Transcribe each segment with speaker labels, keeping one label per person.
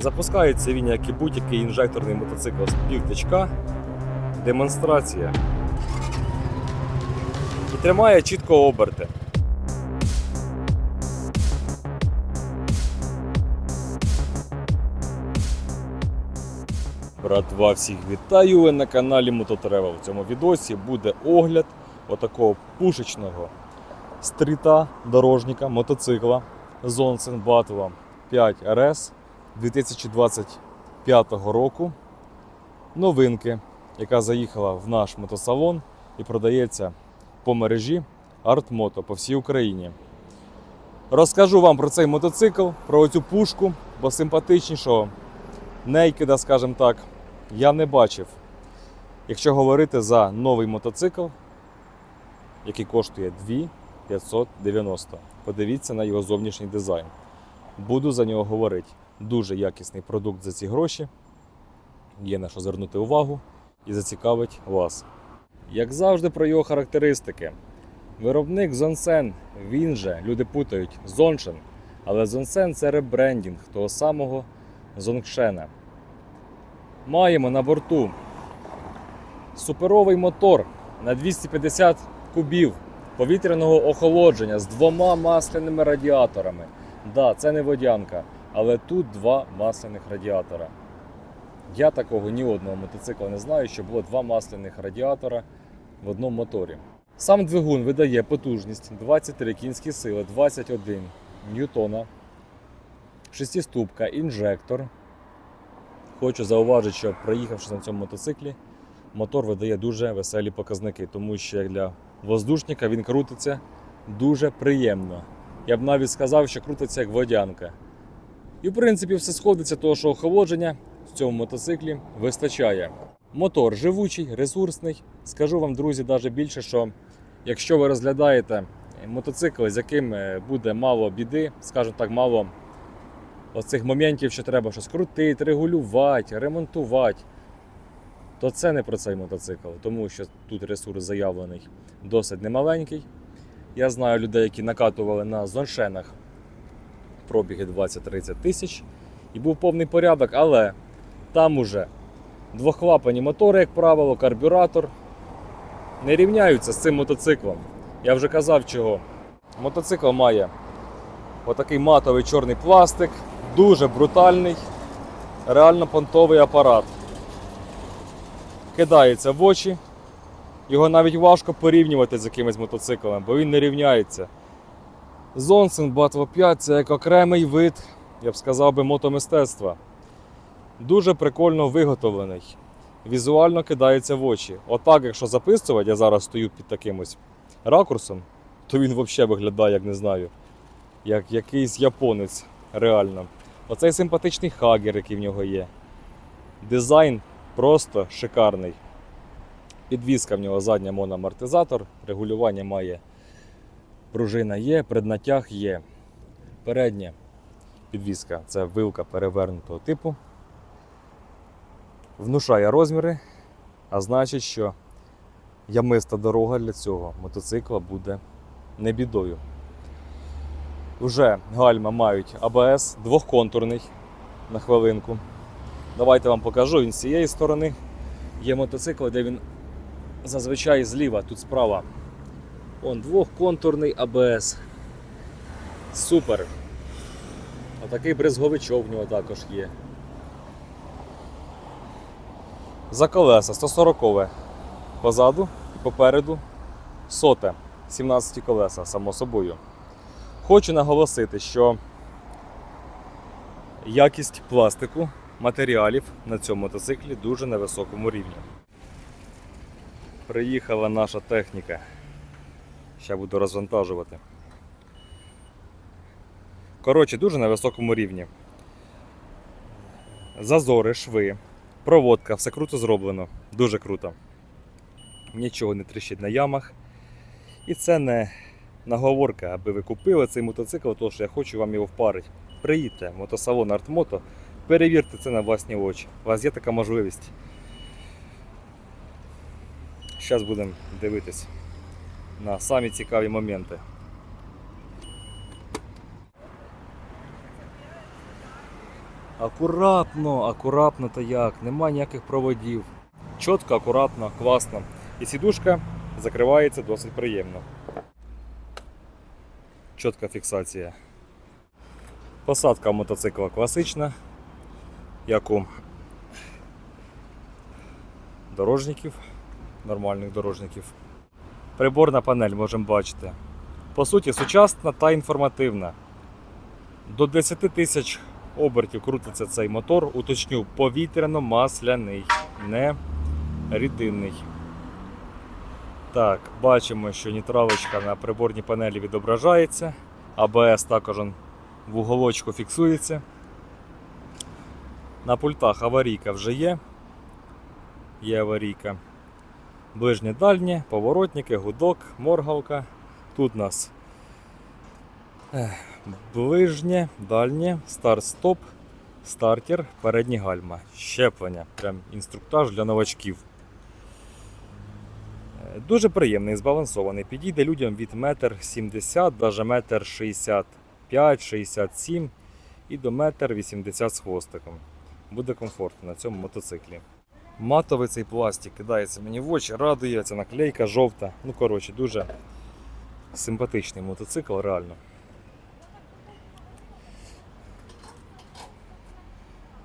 Speaker 1: Запускається він, як і будь-який інжекторний мотоцикл з півтичка. Демонстрація. І тримає чітко оберти. Братва, всіх вітаю! Ви на каналі Мототревел. В цьому відосі буде огляд отакого пушечного стріта дорожника мотоцикла Zonsen Battle 5 RS 2025 року. Новинки, яка заїхала в наш мотосалон і продається по мережі Артмото по всій Україні. Розкажу вам про цей мотоцикл, про цю пушку, бо симпатичнішого нейкида, скажімо так, я не бачив. Якщо говорити за новий мотоцикл, який коштує 2590. Подивіться на його зовнішній дизайн. Буду за нього говорити. Дуже якісний продукт за ці гроші. Є на що звернути увагу і зацікавить вас. Як завжди, про його характеристики. Виробник Zonsen, він же, люди путають, Zonchen, але Zonsen це ребрендінг того самого Зонгшена. Маємо на борту суперовий мотор на 250 кубів повітряного охолодження з двома масляними радіаторами. Да, це не водянка, але тут два масляних радіатора. Я такого ні одного мотоцикла не знаю, що було два масляних радіатора в одному моторі. Сам двигун видає потужність 23 кінські сили, 21 ньютона, шестиступка, інжектор. Хочу зауважити, що проїхавши на цьому мотоциклі, мотор видає дуже веселі показники, тому що для воздушника він крутиться дуже приємно. Я б навіть сказав, що крутиться як водянка. І в принципі все сходиться, того, що охолодження в цьому мотоциклі вистачає. Мотор живучий, ресурсний. Скажу вам, друзі, навіть більше, що якщо ви розглядаєте мотоцикл, з яким е, буде мало біди, скажімо так, мало оцих моментів, що треба щось крутити, регулювати, ремонтувати, то це не про цей мотоцикл, тому що тут ресурс заявлений досить немаленький. Я знаю людей, які накатували на зоншенах пробіги 20-30 тисяч, і був повний порядок, але там уже двохклапані мотори, як правило, карбюратор не рівняються з цим мотоциклом. Я вже казав чого. Мотоцикл має отакий матовий чорний пластик, дуже брутальний, реально понтовий апарат. Кидається в очі. Його навіть важко порівнювати з якимись мотоциклами, бо він не рівняється. Zonsen Battle 5 це як окремий вид, я б сказав би, мотомистецтва. Дуже прикольно виготовлений. Візуально кидається в очі. Отак, якщо записувати, я зараз стою під таким ось ракурсом, то він взагалі виглядає, як не знаю, як якийсь японець реально. Оцей симпатичний хагер, який в нього є. Дизайн просто шикарний. Підвізка в нього задня моноамортизатор, регулювання має пружина є, преднатяг є. Передня підвізка це вилка перевернутого типу. Внушає розміри, а значить, що ямиста дорога для цього мотоцикла буде не бідою. Уже гальма мають АБС двохконтурний на хвилинку. Давайте вам покажу. Він з цієї сторони є мотоцикл, де він зазвичай зліва, тут справа. Он двохконтурний АБС. Супер. Отакий брезговичок в нього також є. За колеса 140 позаду і попереду соте 17 колеса, само собою. Хочу наголосити, що якість пластику, матеріалів на цьому мотоциклі дуже на високому рівні. Приїхала наша техніка. Ще буду розвантажувати. Коротше, дуже на високому рівні. Зазори, шви, проводка, все круто зроблено. Дуже круто. Нічого не тріщить на ямах. І це не наговорка, аби ви купили цей мотоцикл, тому що я хочу вам його впарити. Приїдьте мотосалон Артмото, перевірте це на власні очі. У вас є така можливість. Зараз будемо дивитись на самі цікаві моменти. Акуратно, акуратно то як, нема ніяких проводів. Чітко, акуратно, класно. І сідушка закривається досить приємно. Чітка фіксація. Посадка мотоцикла класична, як у дорожників, нормальних дорожників. Приборна панель можемо бачити. По суті, сучасна та інформативна. До 10 тисяч обертів крутиться цей мотор, уточню, повітряно-масляний, не рідинний. Так, бачимо, що нітравочка на приборній панелі відображається. АБС також в уголочку фіксується. На пультах аварійка вже є. Є аварійка. Ближнє дальнє, поворотники, гудок, моргалка. Тут у нас ближнє, дальнє, старт-стоп, стартер, передні гальма, щеплення. Прям інструктаж для новачків. Е, Дуже приємний, збалансований. Підійде людям від 1,70 м, навіть 1,65-67 і до 1,80 м з хвостиком. Буде комфортно на цьому мотоциклі. Матовий цей пластик кидається мені в очі, радує, ця наклейка жовта. Ну, коротше, дуже симпатичний мотоцикл, реально.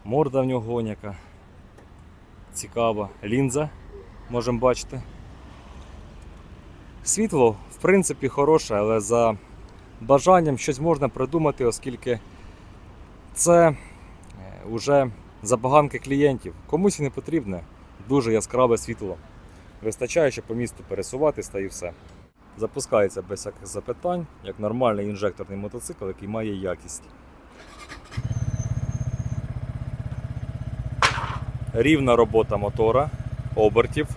Speaker 1: Морда в нього гоняка. Цікава. Лінза, можемо бачити. Світло, в принципі, хороше, але за бажанням щось можна придумати, оскільки це вже забаганки клієнтів. Комусь і не потрібне дуже яскраве світло. Вистачає, щоб по місту пересуватись та і все. Запускається без всяких запитань, як нормальний інжекторний мотоцикл, який має якість. Рівна робота мотора, обертів.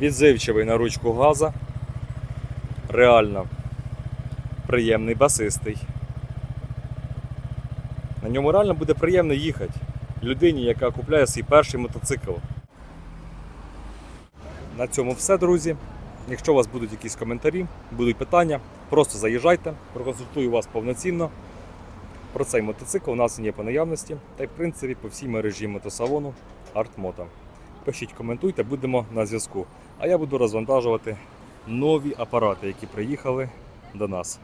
Speaker 1: Відзивчивий на ручку газа. Реально приємний, басистий. На ньому реально буде приємно їхати людині, яка купляє свій перший мотоцикл. На цьому все, друзі. Якщо у вас будуть якісь коментарі, будуть питання, просто заїжджайте, проконсультую вас повноцінно. Про цей мотоцикл у нас є по наявності, та й в принципі по всій мережі мотосалону Артмото. Пишіть, коментуйте, будемо на зв'язку. А я буду розвантажувати нові апарати, які приїхали до нас.